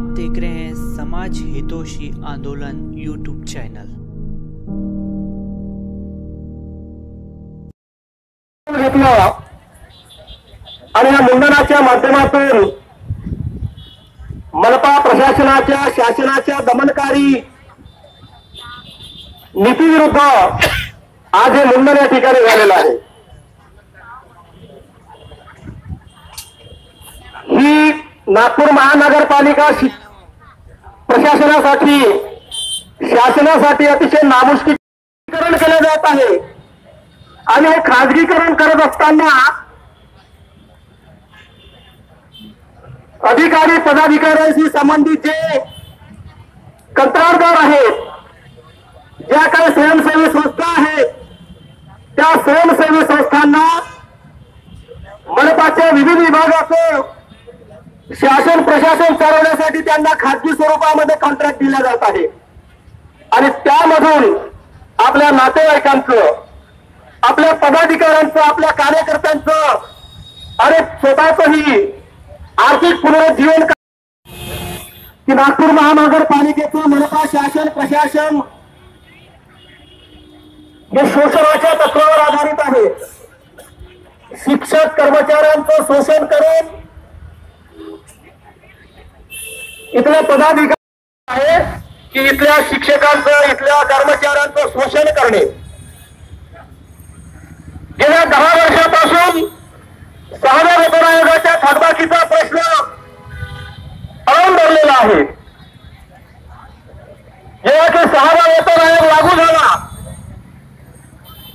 देख रहे हैं समाज हितोशी आंदोलन यूट्यूब चैनल। माध्यमातून मनपा प्रशासनाच्या, शासनाच्या दमनकारी नीतीविरुद्ध आज हे मुंडन या ठिकाणी नागपूर महानगरपालिका प्रशासनासाठी शासनासाठी अतिशय नामुष्कीकरण केलं जात आहे. आणि हे खाजगीकरण करत असताना अधिकारी पदाधिकाऱ्यांशी संबंधित जे कंत्राटदार आहेत ज्या काही स्वयंसेवी संस्था आहेत त्या स्वयंसेवी संस्थांना मनपाच्या विविध विभागातून शासन प्रशासन चालवण्यासाठी त्यांना खाजगी स्वरूपामध्ये कॉन्ट्रॅक्ट दिला जात आहे. आणि त्यामधून आपल्या नातेवाईकांचं आपल्या पदाधिकाऱ्यांचं आपल्या कार्यकर्त्यांचं आणि स्वतःचंही आर्थिक पुनरुज्जीवन की नागपूर महानगरपालिकेचं मनपा शासन प्रशासन हे शोषणाच्या तत्वावर आधारित आहे. शिक्षक कर्मचाऱ्यांचं शोषण करून इथल्या पदाधिकारी आहे की इथल्या शिक्षकांचं इथल्या कर्मचाऱ्यांचं शोषण करणे. गेल्या दहा वर्षापासून सहाव्या वेतन आयोगाच्या थकबाकीचा प्रश्न अळून धरलेला आहे. जेव्हा की सहावा वेतन आयोग लागू झाला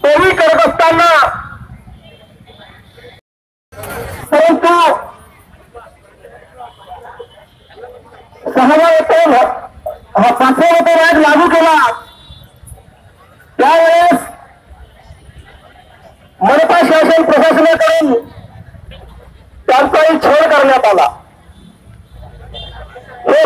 तोही करत असताना परंतु सहावा वेतन हा पाचवा लागू केला. त्यावेळेस मनपा शासन प्रशासनाकडून त्यांचाही छळ करण्यात आला. हे